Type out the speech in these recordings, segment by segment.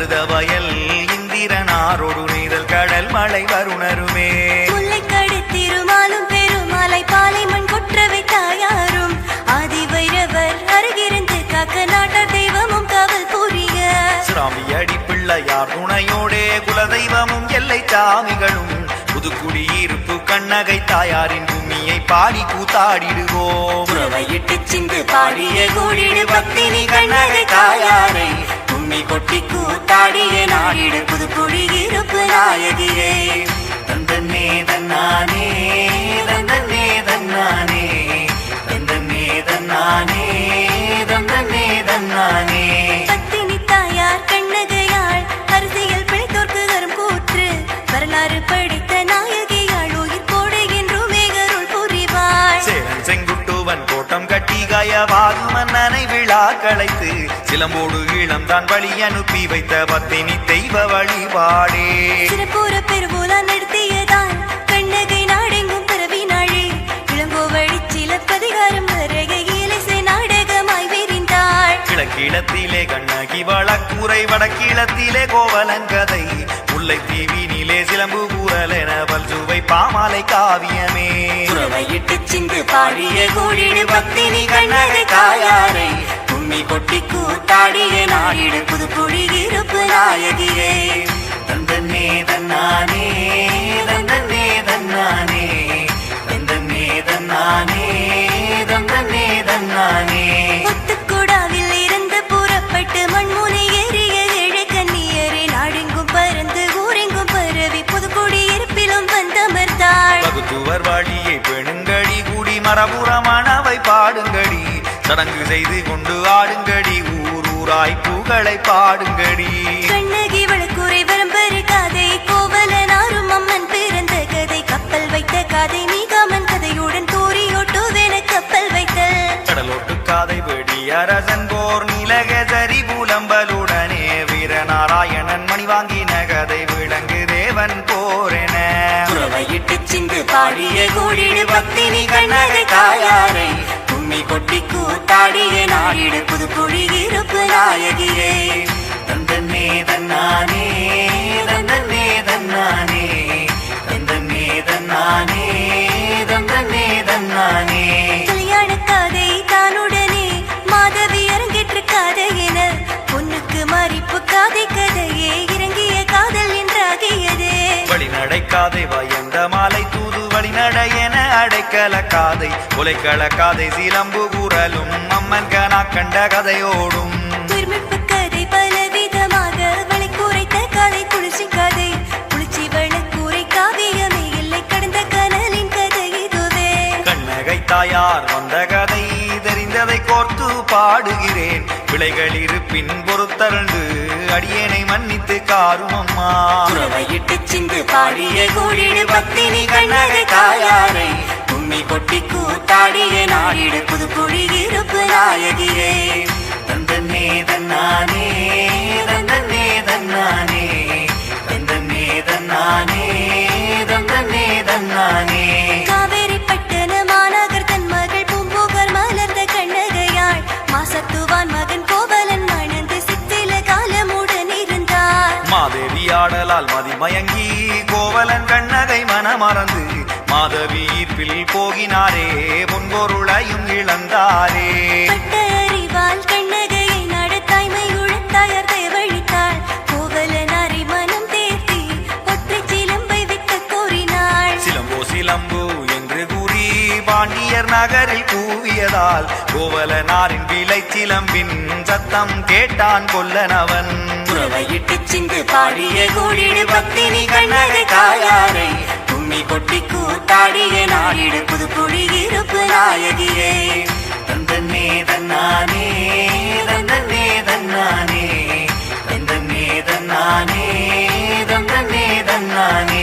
மருத வயல் இந்திரனாரோடு நீதல் கடல் மலை வருணருமே. திருமாலும் பெருமாலை பாலை மண் கொற்றவை தாயாரும். ஆதி வைரவர் அருகிருந்து காக்க நாட்டார் தெய்வமும் காவல் புரிய சுராமி அடி பிள்ளையார் துணையோடே குலதெய்வமும் எல்லை சாமிகளும் புதுக்குடியிருப்பு கண்ணகை தாயாரின் பூமியை பாடி கூத்தாடிடுவோம். சிந்து பாடிய கூடிடு பக்தினி கண்ணகை தாயாரை. கும்மி கொட்டி கூத்தாடிய நாடிடு. புது குடியிருப்பு நாயகியே. தந்தன்னே தன்னானே தந்தன்னே தன்னானே. தந்தன்னே தன்னானே தந்தன்னே தன்னானே. பத்தினி தாயார் கண்ணகையாள் அரசியல் பிழைத்தோர்க்கு வரும் கூற்று. வரலாறு படித்த நாயகியாள் உயிர் கோடை என்றும் மேகருள் புரிவாள். செங்குட்டுவன் கோட்டம் கட்டி கயவாகு மன்னனை களைத்து சிலம்போடு ஈழம் தான் வழி அனுப்பி வைத்த பத்தினி தெய்வ வழிபாடே. சிறப்புற பெருமூலா நடத்தியதால் கண்ணகை நாடெங்கும் பரவினாளே இளங்கோவழி சிலப்பதிகாரம் வருகையிலை நாடகமாய் விரிந்தாள். கிழக்கிழத்திலே கண்ணகி வழக்கூரை வடக்கிழத்திலே கோவலன் கதை. முல்லை தீவினிலே சிலம்பு கூறல் என பல்சுவை பாமாலை காவியமே. புறவையிட்டு சிந்து பாடிய கூடிடு பக்தினி கண்ணகை தாயாரை. கும்மி கொட்டி கூத்தாடிய நாடிடு புது குடியிருப்பு நாயகியே. தந்தன்னே தன்னானே தந்தன்னே தன்னானே தந்தன்னே தன்னானே தந்தன்னே தன்னானே. முத்துக்குடாவில் இருந்து புறப்பட்டு மண்முனை ஏறிய ஏழை கண்ணியரே நாடெங்கும் பறந்து ஊரெங்கும் பரவி புதுக்குடியிருப்பிலும் வந்தமர்ந்தாள் வகுத்துவர் வழியை பெணுங்கடி கூடி மரபுறமானவை பாடுங்கடி சடங்கு செய்து கொண்டு ஆடுங்கடி. ஊர் ஊராய் புகழை பாடுங்கடி. கண்ணகி வழக்குரை வரம்பரு கதை கோவலனாரும் அம்மன் பிறந்த கதை. கப்பல் வைத்த கதை மீகாமன் கதையுடன் தூரியோட்டுவென கப்பல் வைத்தல். கடலோட்டு காதை வெடி அரசன் போர் நீலகதரி புலம்பலுடனே வீரநாராயணன் மணி வாங்கின கதை விளங்கு தேவன் போரென சிந்து பாடிய கூடிடு பக்தினி கண்ணகை தாயாரை. கும்மி கொட்டி கூத்தாடிய நாடிடு புது குடியிருப்பு நாயகியே. தந்தன்னே தன்னானே தந்தன்னே தன்னானே தந்தன்னே தன்னானே தந்தன்னே தன்னானே. கல்யாண கதை தானுடனே மாதவி அரங்கேற்று கதை என பொண்ணுக்கு மறிப்பு காதை கதையே இறங்கிய காதல் என்றாகியதே. வழி நடக்காதை வயந்த மாலை தூது வழி என அடைக்கல காதை கொலைக்கள காதை சிலம்பு குரலும் அம்மன் கனா கண்ட கதையோடும். தாயார் வந்த கதை தெரிந்ததை கோர்த்து பாடுகிறேன். பிழைகள் இருப்பின் பொறுத்தரண்டு அடியேனை மன்னித்து காரும் அம்மா. சிந்து பாடிய கூடிடு பக்தினி கண்ணகை தாயாரை கும்மி கொட்டி கூத்தாடிய நாடிடு புது குடியிருப்பு நாயகியே. தந்தன்னே தன்னானே தந்தன்னே தன்னானே தந்தன்னே தன்னானே தந்தன்னே தன்னானே. ஆடலால் மதிமயங்கி கோவலன் கண்ணகை மனமறந்து மாதவி ஈர்ப்பில் போகினாரே பொன்பொருளையும் இழந்தாரே. சிலம்பை என்று கூறி பாண்டியர் நகரில் கூவியதால் கோவலனாரின் விலை சிலம்பின் சத்தம் கேட்டான் கொல்லனவன். புறவையிட்டு சிந்து பாடிய கூடிடு பத்தினி கண்ணது காயாரை கும்மி கொட்டி கூத்தாடிய நாடிடு புது குடியிருப்பு நாயகியே. தந்தன்னே தன்னானே தந்தன்னே தன்னானே. தந்தன்னே தன்னானே தந்தன்னே தன்னானே.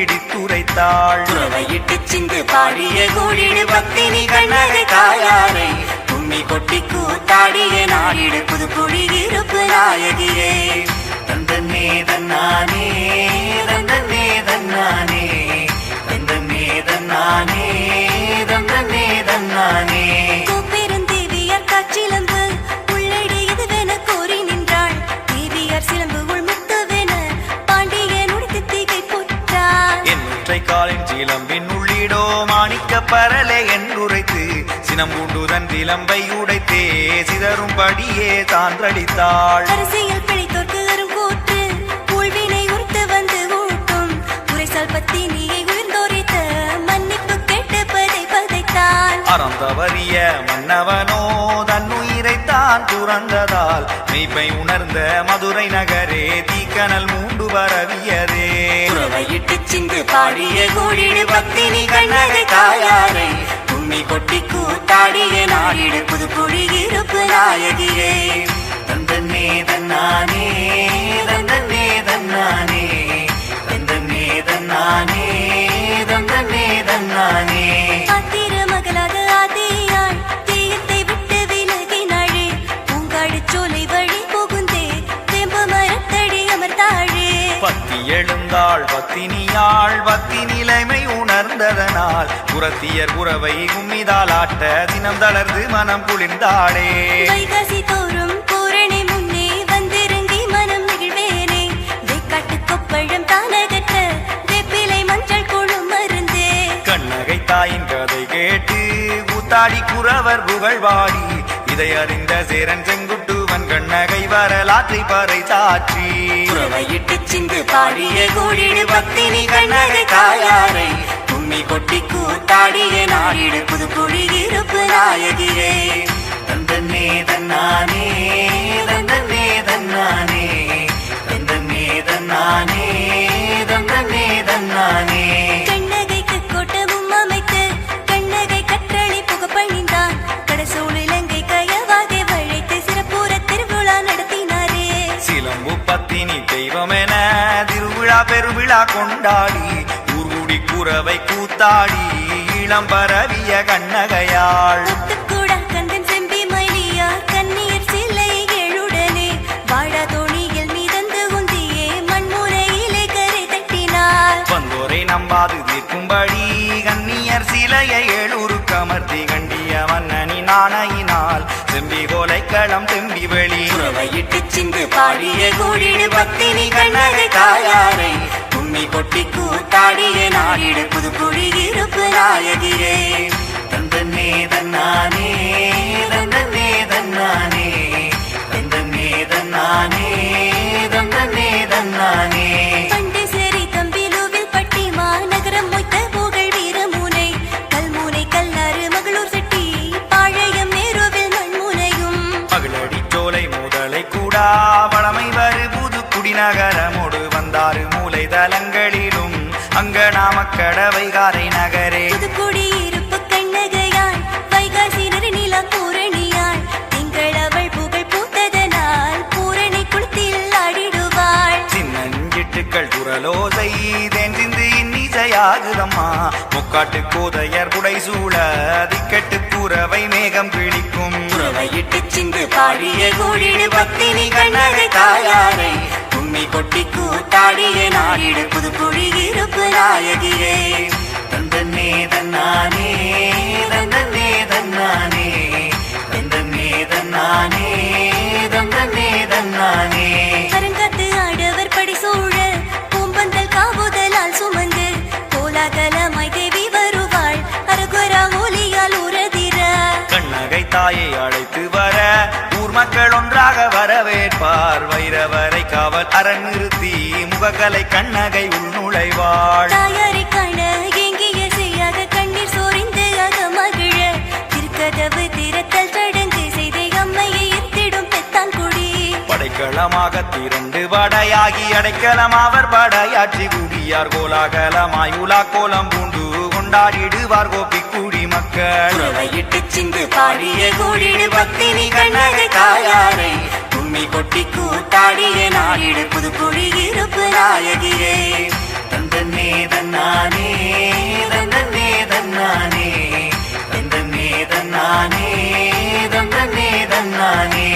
நீயே என்று இடித்துரைத்தாள் குறவையிட்டு சிந்து பாடிய கூடிடு பத்தினி கண்ணரை தாயாரை. உண்மை கொட்டி கூத்தாடிய நாடிடு புது குழி இருப்பு நாயகியே. தந்தன்னே தன்னானே தந்தன்னே தன்னானே தந்தன்னே தன்னானே பரலே என்றுரைத்து சினம்பூண்டுதன் விளம்பை உடைத்தே சிதறும்படியே சான்றளித்தாள். அரசியல் பிழைத்தோர்க்கு அரும் கூற்று ஊழ்வினை உறுத்து வந்து ஊட்டும். உரைசால் பத்தி நீயை உயிர்ந்தோரித்த மன்னிப்பு கேட்டு பதை பதைத்தாள். அறந்தவறிய மன்னவனோ தன்னுயிரைத்தான் துறந்ததால் மெய்ப்பை உணர்ந்த மதுரை நகரே தீக்கனல் மூண்டு வரவியதே குறவையிட்டு சிந்து பாடிய கூடிடு பக்தினி கண்ணகை தாயாரை கும்மி கொட்டி கூத்தாடிய நாடிடு புதுக்குடி இருப்பு நாயகியே. தந்தன்னே தன்னானே தந்தன்னே தன்னானே தந்தன்னே தன்னானே தந்தன்னே தன்னானே எழுந்தாள் பத்தினியாள். பத்தி நிலைமை உணர்ந்ததனால் புறத்தியர் புறவை கும்மிதாளாட்ட தினம் தளர்ந்து மனம் குளிர்ந்தாளே. கண்ணகை தாயின் கதை கேட்டு கூத்தாடி குறவர் புகழ்வாடி. இதை அறிந்த சேரன் செங்குட்டுவன் கண்ணகை வரலாற்றை பறை சாற்றி. குறவையிட்டு சிந்து பாடிய கூடிடு பக்தினி கண்ணகை தாயாரை. கும்மி கொட்டி கூத்தாடிய நாடிடு புது புதுக்குடி இருப்பு நாயகிரே கொண்டாடி ஊர்குடி குறவை கூத்தாடி இளம் பரவிய கண்ணகையாள். செம்பி நம்பாது தீர்க்கும்படி கண்ணியர் சிலையை ஏழூரு கமர்த்தி கண்டிய மன்னனி நாணையினால் செம்பி கோலை களம் தெம்பி வெளி. குறவையிட்டு சிந்து பாடிய கூடிடு பக்தினி கண்ணகை தாயாரை கொடி கொட்டி கூத்தாடியே நாடிடு புது புதுக்குடி இருப்பு நாயகியே. தந்தன்னே தன்னானே தந்தன்னே நாமக்கடவை காரை நகரே. புதுக்குடி இருப்பு கண்ணகையாள் வைகாசி நறுநிலா பூரணியாள் திங்கள் அவள் புகழ் பூத்ததனால் பூரணி குளத்தில் ஆடிடுவாள். சின்னஞ்சிட்டுக்கள் குரலோசை தேன் சிந்து இன்னிசையாகுதம்மா. முக்காட்டு கோதையர் புடை சூழ திக்கட்டு புறவை மேகம் பிடிக்கும். குறவையிட்டு சிந்து பாடிய கூடிடு பக்தினி கண்ணகை தாயாரை. கும்மி கொட்டி கூத்தாடிய நாடிடு புது புதுக்குடி இருப்பு நாயகியே. தந்தன்னே தன்னானே தந்தன்னே தன்னானே தந்தன்னே தன்னானே. காவல் அரண் நிறுத்தி முகக்கலை கண்ணகை உள்நுழைவாள். தாயாரை காண ஏங்கிய செய்யாக கண்ணீர் சோரிந்து அக மகிழ. திருக்கதவு திறத்தல் சடங்கு செய்த அம்மையை எத்திடும் பெத்தான் குடி. படைக்கலமாக திரண்டு படையாகி அடைக்கலம் அவர் படையாற்றி குடியார் கோலாகலமாய் உலா கோலம் பூண்டு கொண்டாடிடுவார் கோப்பி குடி மக்கள். சிந்து பாடிய கூடிடு பக்தினி கண்ணகை தாயாரை. கும்மி கொட்டி கூத்தாடிய நாடிடு புதுக்குழி இருப்பு நாயகியே. தந்தன்னே தன்னானே தந்தன்னே தன்னானே தந்தன்னே தன்னானே தந்தன்னே தன்னானே.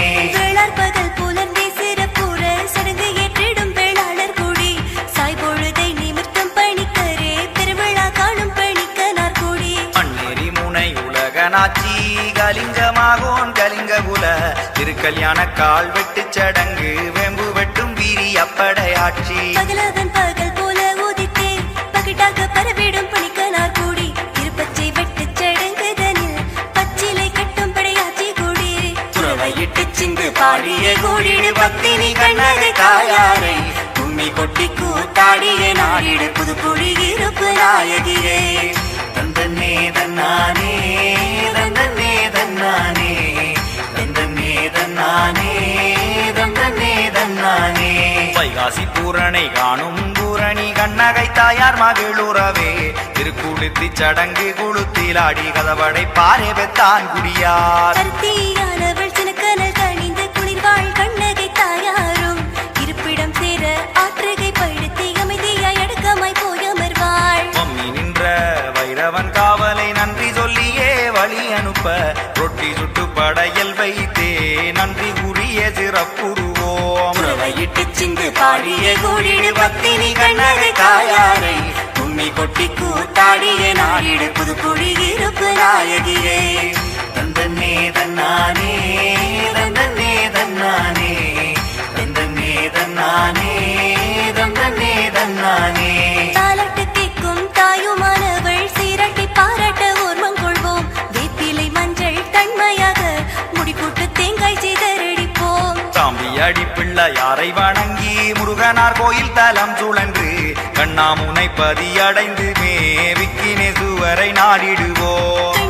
திருக்கல்யாண கால் வெட்டு சடங்கு வெம்பு வெட்டும் வீரி அப்படையாட்சி. பகலவன் பகல் போல உதித்தே பகிட்டாக பரவிடும் பணிக்கனார் கூடி. இருப்பச்சை வெட்டுச் சடங்குதனில் பச்சிலை கட்டும் படையாச்சி கூடி. துறவையிட்டு சிந்து பாடிய கூடிடு பத்தினி கண்ணகை தாயாரை. கும்மி கொட்டி கூத்தாடிய நாடிடு புதுக்குழி இருப்பு நாயகியே. தந்தன்னே தன்னானே தந்தன்னே தன்னானே. தன்னானே தந்தன்னே தன்னானே. வைகாசி பூரணை காணும் பூரணி கண்ணகை தாயார் மகிழுறவே. திருக்குளுத்தி சடங்கு குளுத்திலாடி கதவடை பாறை பெத்தான் குடியார். பத்தினி கண்ணகை தாயாரை உண்மை கொட்டி கூத்தாடிய நாடிடு புதுக்குழி இருப்பு நாயகியே. தந்தன்னே தன்னானே முருகனார் கோயில் தலம் சுழன்று கண்ணாமுனை பதியடைந்து மேவிக்கினே சுவரை நாடிடுவோம்.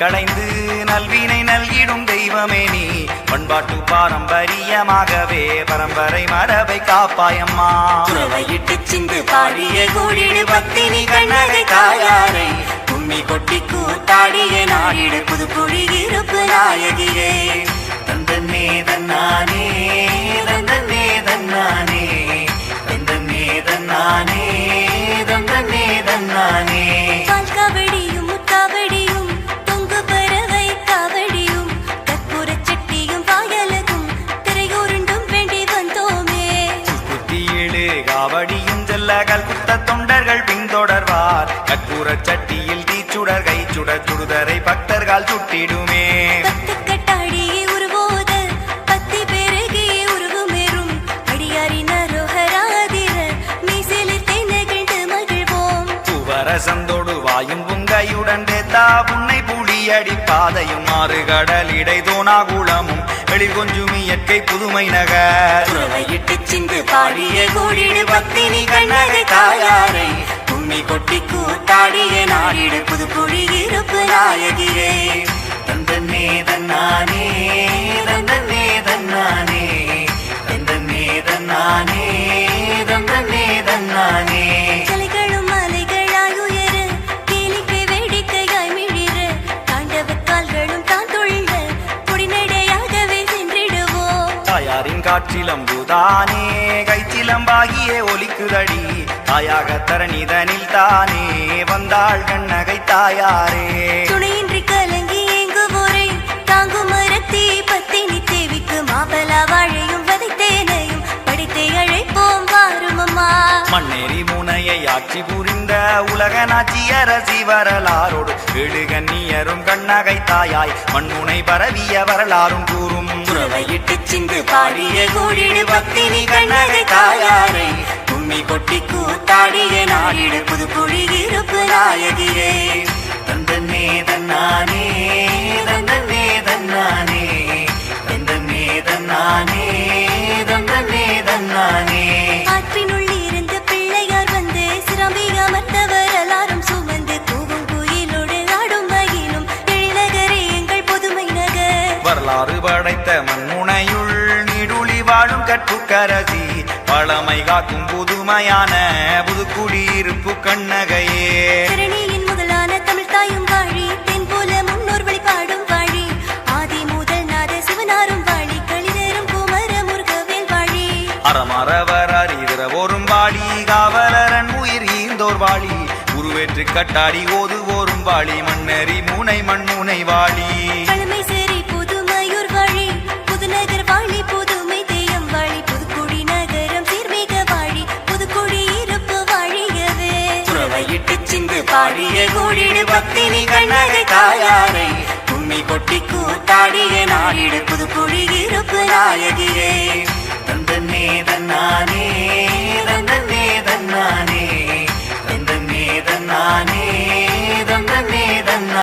களைந்து நல்வினை நல்கிடும் பண்பாட்டு பாரம்பரியமாகவே பரம்பரை மரபை காப்பாயம்மா. துறவையிட்டு சிந்து பாடிய கூடிடு பத்தினி கண்ணகை தாயாரை கும்மி கொட்டி கூத்தாடிய நாடிடு புது புதுக்குழி இருப்பு நாயகியே. தந்தன்னே தன்னானே தந்தன்னே தன்னானே தந்தன்னே தன்னானே தந்தன்னே தன்னானே. கற்பூர சட்டியில் தீச்சுடர் கை சுடர் சுடுதரை பக்தர்கள் சுட்டிடுமே. பூவரசந்தோடு வாயும் புங்கையுடன் தேத்தா புன்னை புளியடி பாதையும் ஆறு கடல் இடை தோணாகுளமும் வெளி கொஞ்சம் இயற்கை புதுமை நகர் சிந்து பாடிய கூடிடு பத்தினி கண்ணகை தாயாரை. கும்மி கொட்டி கூத்தாடிய நாடிடு புதுக்குழி இருப்பு நாயகியே. தந்தன்னே தன்னானே தந்தன்னே தன்னானே தந்தன்னே தன்னானே தந்தன்னே தன்னானே. சிலைகளும் மலைகளாய் உயர கேளிக்கை வேடிக்கையாய் மிளிர தாண்டவ கால்களும் தான் துள்ள பொடிநடையாகவே சென்றிடுவோம் தாயாரின் காற்றிலம்புதானே கைச்சிலம்பாகிய ஒலிக்குதடி. தாயாக தரணிதனில் தானே வந்தாள் கண்ணகை தாயாரே. துணையின்றி கலங்கி ஏங்குவோரை தாங்கும் மரத்தி பத்தினி தேவிக்கு மாபலா வாழையும் வதைத்தேனையும் படித்தே அழைப்போம் வாரும் அம்மா மண்ணேரி முனையை ஆட்சி புரிந்த உலக நாச்சியரசி வரலாறோடு எழுகண்ணியரும் கண்ணகை தாயாய் மண்முனை பரவிய வரலாறும் கூறும். துறவையிட்டு சிந்து பாடிய கூடிடு பத்தினி கண்ணகை தாயாரை. கும்மி கொட்டி கூத்தாடிய நாடிடு புதுக்குழி இருப்பு நாயகியே. தந்தன்னே தன்னானே தந்தன்னே தன்னானே தந்தன்னே தன்னானே தந்தன்னே தன்னானே. ஆற்றினுள் இருந்து பிள்ளையார் வந்து சிரம்பி அமர்ந்தவர் எல்லாரும் சுமந்து கூவும் குயிலோடு ஆடும் மகிழும் எழிலகரே எங்கள் புதுமை நகர். வரலாறு படைத்த மண்முனையுள் நீடுழி வாழும் கற்புக்கரசி பழமை காக்கும் புதுமை புதுமையான புதுக்குடியிருப்பு கண்ணகையே. தரணியின் முதலான தமிழ் தாயும் வாழி தென் போல முன்னோர் வழிபாடும் வாழி ஆதி முதல் நாத சிவனாரும் வாழி களிதரும் குமர முருகவேல் வாழி. அறமரவர் அறிதிர ஓரும் வாழி காவலரன் உயிர் ஈந்தோர் வாழி உருவேற்று கட்டாடி ஓதுவோரும் வாழி மண்ணறி மூனை மண்முனை வாழி. கூடிய கூடிடு பத்தினி கண்ணகை தாயாரை. உண்மை கொட்டி கூத்தாடிய நாடிடு புது பொழியிருப்பு நாயகியே. தந்தன்னே தன்னானே தந்தன்னே தன்னானே தந்தன்னே தன்னானே.